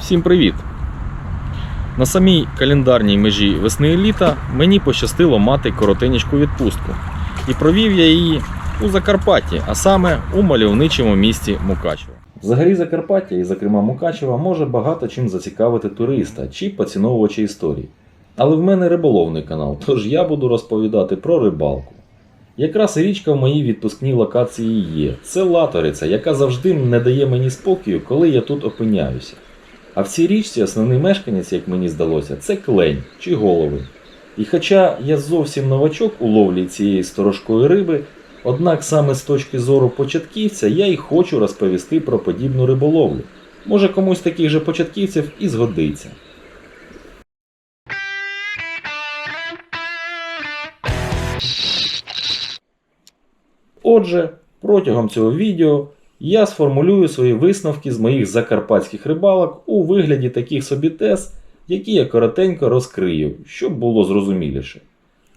Всім привіт! На самій календарній межі весни і літа мені пощастило мати коротенечку відпустку. І провів я її у Закарпатті, а саме у мальовничому місті Мукачево. Взагалі Закарпаття і, зокрема, Мукачева може багато чим зацікавити туриста чи поціновувача історії. Але в мене риболовний канал, тож я буду розповідати про рибалку. Якраз і річка в моїй відпускній локації є. Це Латориця, яка завжди не дає мені спокою, коли я тут опиняюся. А в цій річці основний мешканець, як мені здалося, це клень чи голови. І хоча я зовсім новачок у ловлі цієї сторожкої риби, однак саме з точки зору початківця я й хочу розповісти про подібну риболовлю. Може комусь таких же початківців і згодиться. Отже, протягом цього відео я сформулюю свої висновки з моїх закарпатських рибалок у вигляді таких собі тез, які я коротенько розкрию, щоб було зрозуміліше.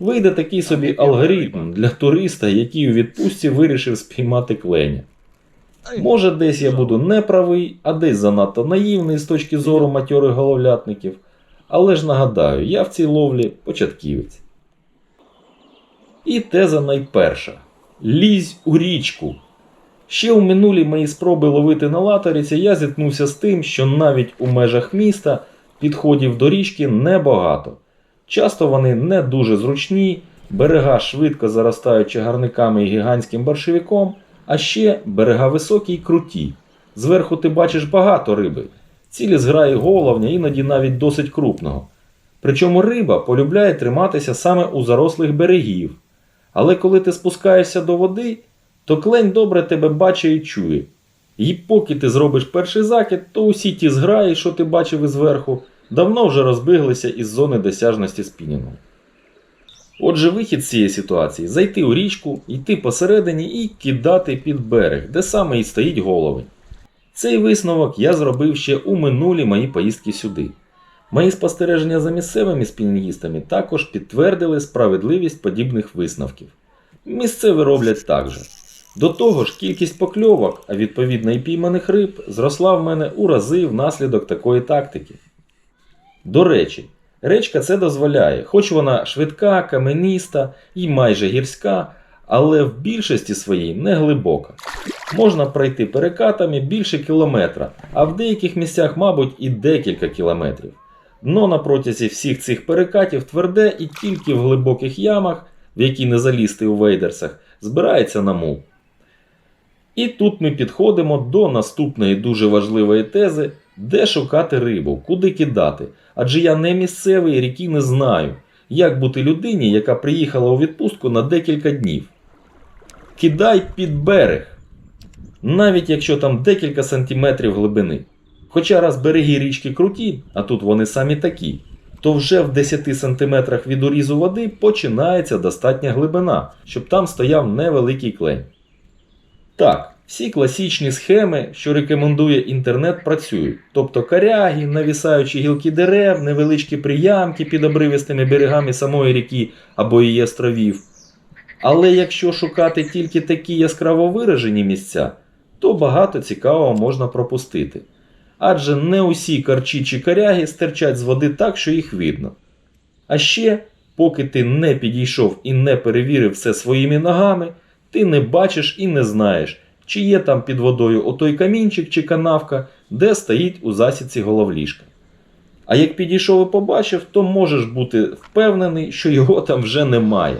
Вийде такий собі алгоритм для туриста, який у відпустці вирішив спіймати кленя. Може, десь я буду неправий, а десь занадто наївний з точки зору матьорих головлятників, але ж нагадаю, я в цій ловлі початківець. І теза найперша. Лізь у річку. Ще у минулі мої спроби ловити на латориці я зіткнувся з тим, що навіть у межах міста підходів до річки небагато. Часто вони не дуже зручні, берега швидко заростають чагарниками і гігантським боршевиком, а ще берега високі й круті. Зверху ти бачиш багато риби, цілі зграї головня, іноді навіть досить крупного. Причому риба полюбляє триматися саме у зарослих берегів. Але коли ти спускаєшся до води, то клень добре тебе бачить і чує. І поки ти зробиш перший закид, то усі ті зграї, що ти бачив зверху, давно вже розбіглися із зони досяжності спінінгу. Отже, вихід з цієї ситуації зайти у річку, йти посередині і кидати під берег, де саме і стоїть головень. Цей висновок я зробив ще у минулі мої поїздки сюди. Мої спостереження за місцевими спінінгістами також підтвердили справедливість подібних висновків. Місцеві роблять так же. До того ж, кількість покльовок, а відповідно і пійманих риб, зросла в мене у рази внаслідок такої тактики. До речі, речка це дозволяє, хоч вона швидка, камениста і майже гірська, але в більшості своїй не глибока. Можна пройти перекатами більше кілометра, а в деяких місцях, мабуть, і декілька кілометрів. Дно на протязі всіх цих перекатів тверде і тільки в глибоких ямах, в які не залізти у вейдерсах, збирається на мул. І тут ми підходимо до наступної дуже важливої тези, де шукати рибу, куди кидати. Адже я не місцевий ріки не знаю, як бути людині, яка приїхала у відпустку на декілька днів. Кидай під берег, навіть якщо там декілька сантиметрів глибини. Хоча раз береги річки круті, а тут вони самі такі, то вже в 10 сантиметрах від урізу води починається достатня глибина, щоб там стояв невеликий клень. Так, всі класичні схеми, що рекомендує інтернет, працюють. Тобто коряги, навісаючі гілки дерев, невеличкі приямки під обривистими берегами самої ріки або її островів. Але якщо шукати тільки такі яскраво виражені місця, то багато цікавого можна пропустити. Адже не усі карчі чи коряги стирчать з води так, що їх видно. А ще, поки ти не підійшов і не перевірив все своїми ногами, ти не бачиш і не знаєш, чи є там під водою отой камінчик чи канавка, де стоїть у засідці головліжка. А як підійшов і побачив, то можеш бути впевнений, що його там вже немає.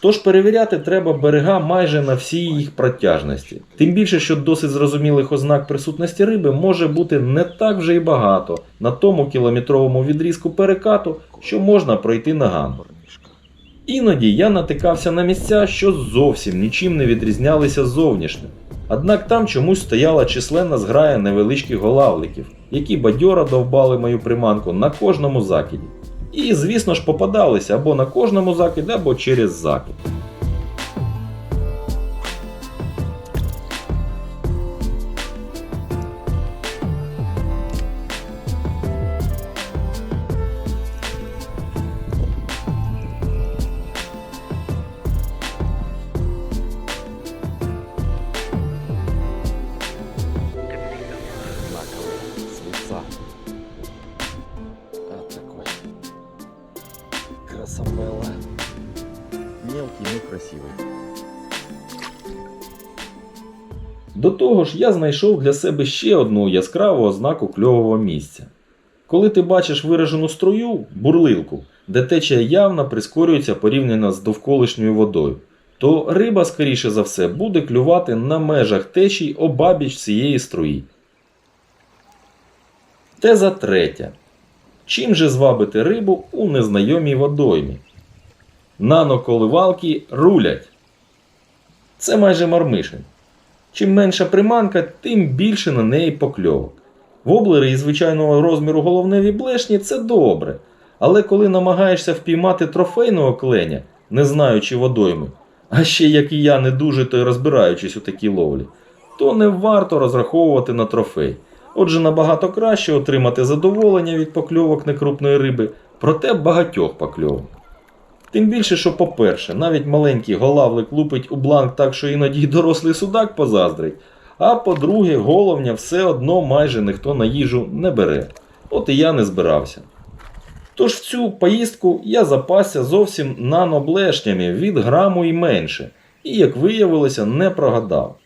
Тож перевіряти треба берега майже на всій їх протяжності. Тим більше, що досить зрозумілих ознак присутності риби може бути не так вже й багато на тому кілометровому відрізку перекату, що можна пройти ногами. Іноді я натикався на місця, що зовсім нічим не відрізнялися зовнішнім. Однак там чомусь стояла численна зграя невеличких голавликів, які бадьоро довбали мою приманку на кожному закиді. І, звісно ж, попадалися або на кожному закиді, або через закид. Того ж, я знайшов для себе ще одну яскраву ознаку кльового місця. Коли ти бачиш виражену струю, бурлилку, де течія явно прискорюється порівняно з довколишньою водою, то риба, скоріше за все, буде клювати на межах течій обабіч цієї струї. Теза третя. Чим же звабити рибу у незнайомій водоймі? Наноколивалки рулять. Це майже мармишин. Чим менша приманка, тим більше на неї покльовок. Воблери із звичайного розміру головневі блешні це добре. Але коли намагаєшся впіймати трофейного кленя, не знаючи водойми, а ще як і я не дуже то й розбираючись у такій ловлі, то не варто розраховувати на трофей. Отже, набагато краще отримати задоволення від покльовок некрупної риби, проте багатьох покльовок. Тим більше, що, по-перше, навіть маленький голавлик лупить у бланк так, що іноді й дорослий судак позаздрить. А по-друге, головня все одно майже ніхто на їжу не бере. От і я не збирався. Тож в цю поїздку я запасся зовсім наноблешнями від граму і менше, і, як виявилося, не прогадав.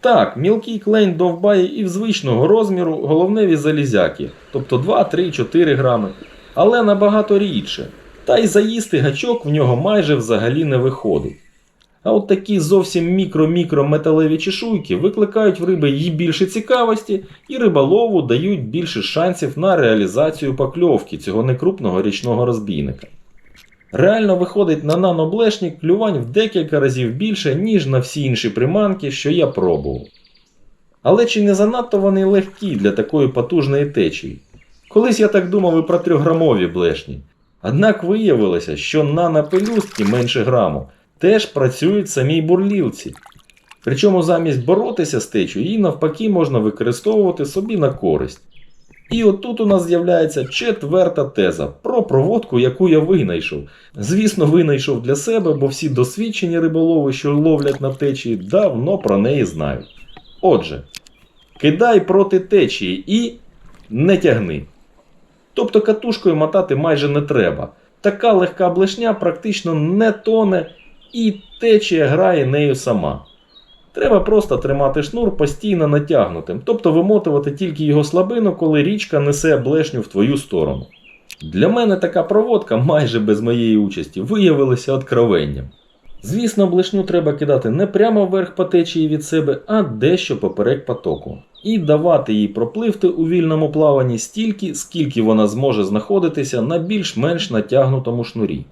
Так, мілкий клень довбає і в звичного розміру головневі залізяки, тобто 2, 3, 4 грами, але набагато рідше. Та й заїсти гачок в нього майже взагалі не виходить. А от такі зовсім мікро-мікро металеві чешуйки викликають в риби їй більше цікавості і риболову дають більше шансів на реалізацію покльовки цього некрупного річного розбійника. Реально виходить на наноблешник клювань в декілька разів більше, ніж на всі інші приманки, що я пробував. Але чи не занадто вони легкі для такої потужної течії? Колись я так думав і про трьохграмові блешні. Однак виявилося, що нанопелюстки менше граму теж працюють самій бурлілці. Причому замість боротися з течою, її навпаки можна використовувати собі на користь. І отут у нас з'являється четверта теза про проводку, яку я винайшов. Звісно, винайшов для себе, бо всі досвідчені риболови, що ловлять на течії, давно про неї знають. Отже, кидай проти течії і не тягни. Тобто катушкою мотати майже не треба. Така легка блешня практично не тоне і течія грає нею сама. Треба просто тримати шнур постійно натягнутим, тобто вимотувати тільки його слабину, коли річка несе блешню в твою сторону. Для мене така проводка майже без моєї участі виявилася откровенням. Звісно, блешню треба кидати не прямо вверх по течії від себе, а дещо поперек потоку. І давати їй пропливти у вільному плаванні стільки, скільки вона зможе знаходитися на більш-менш натягнутому шнурі.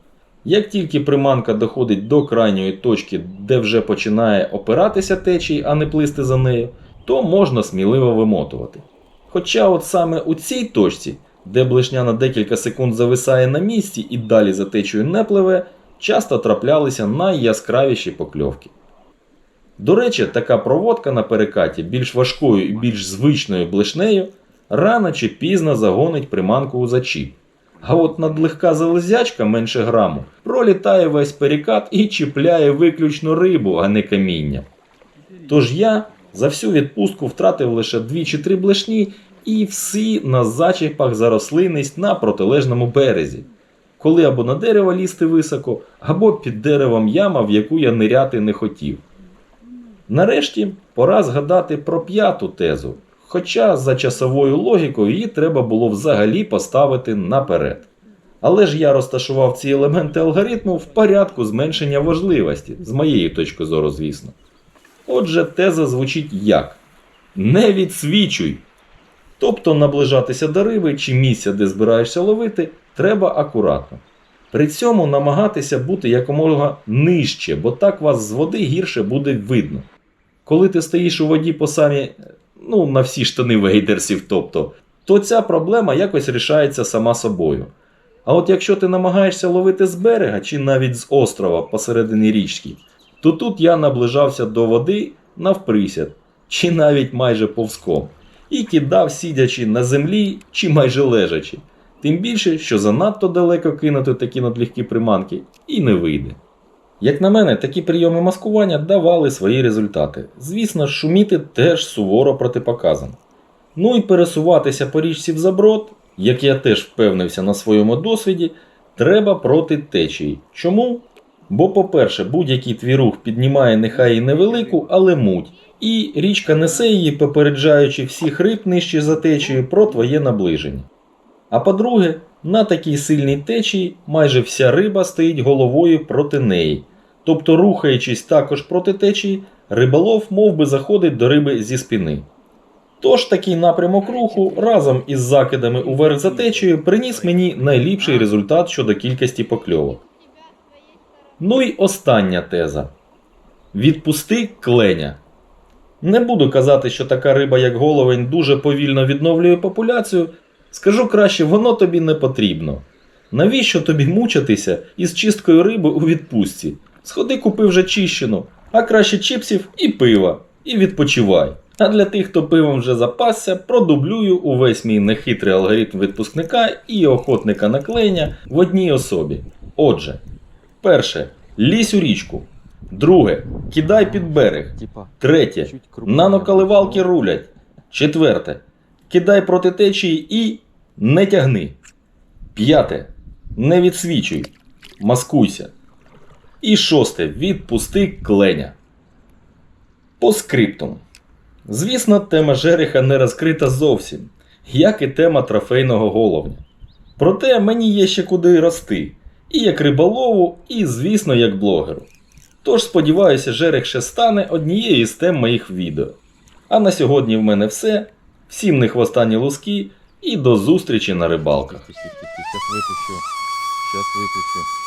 Як тільки приманка доходить до крайньої точки, де вже починає опиратися течії, а не плисти за нею, то можна сміливо вимотувати. Хоча от саме у цій точці, де блешня на декілька секунд зависає на місці і далі за течією не пливе, часто траплялися найяскравіші покльовки. До речі, така проводка на перекаті більш важкою і більш звичною блешнею рано чи пізно загонить приманку у зачіп. А от надлегка залезячка менше граму пролітає весь перекат і чіпляє виключно рибу, а не каміння. Тож я за всю відпустку втратив лише дві чи три блешні і всі на зачіпах за рослинність на протилежному березі, коли або на дерево лізти високо, або під деревом яма, в яку я ниряти не хотів. Нарешті пора згадати про п'яту тезу, хоча за часовою логікою її треба було взагалі поставити наперед. Але ж я розташував ці елементи алгоритму в порядку зменшення важливості, з моєї точки зору, звісно. Отже, теза звучить як: Не відсвічуй. Тобто наближатися до риби чи місця, де збираєшся ловити, треба акуратно. При цьому намагатися бути якомога нижче, бо так вас з води гірше буде видно. Коли ти стоїш у воді по самі, ну, на всі штани вейдерсів, тобто, то ця проблема якось рішається сама собою. А от якщо ти намагаєшся ловити з берега чи навіть з острова посередині річки, то тут я наближався до води навприсяд, чи навіть майже повзком, і кидав, сидячи на землі чи майже лежачи. Тим більше, що занадто далеко кинути такі надлегкі приманки і не вийде. Як на мене, такі прийоми маскування давали свої результати. Звісно, шуміти теж суворо протипоказано. Ну і пересуватися по річці в заброд, як я теж впевнився на своєму досвіді, треба проти течії. Чому? Бо, по-перше, будь-який твій рух піднімає нехай і невелику, але муть, і річка несе її, попереджаючи всіх риб нижче за течією про твоє наближення. А по-друге, на такій сильній течії майже вся риба стоїть головою проти неї. Тобто, рухаючись також проти течії, риболов мов би заходить до риби зі спини. Тож такий напрямок руху разом із закидами уверх за течією приніс мені найліпший результат щодо кількості покльовок. Ну і остання теза. Відпусти кленя. Не буду казати, що така риба, як головень, дуже повільно відновлює популяцію. Скажу краще, воно тобі не потрібно. Навіщо тобі мучитися із чисткою риби у відпустці? Сходи купи вже чищену, а краще чіпсів і пива, і відпочивай. А для тих, хто пивом вже запасся, продублюю увесь мій нехитрий алгоритм відпускника і охотника на в одній особі. Отже, перше, лізь у річку. Друге, кидай під берег. Третє. Нанокаливалки рулять. Четверте. Кидай проти течії і не тягни. П'яте. Не відсвічуй. Маскуйся. І шосте. Відпусти кленя. По скриптум. Звісно, тема жереха не розкрита зовсім, як і тема трофейного головня. Проте мені є ще куди рости. І як риболову, і, звісно, як блогеру. Тож сподіваюся, жерех ще стане однією з тем моїх відео. А на сьогодні в мене все. Всім не хвостані луски і до зустрічі на рибалках. Сейчас випущу. Сейчас выпущу.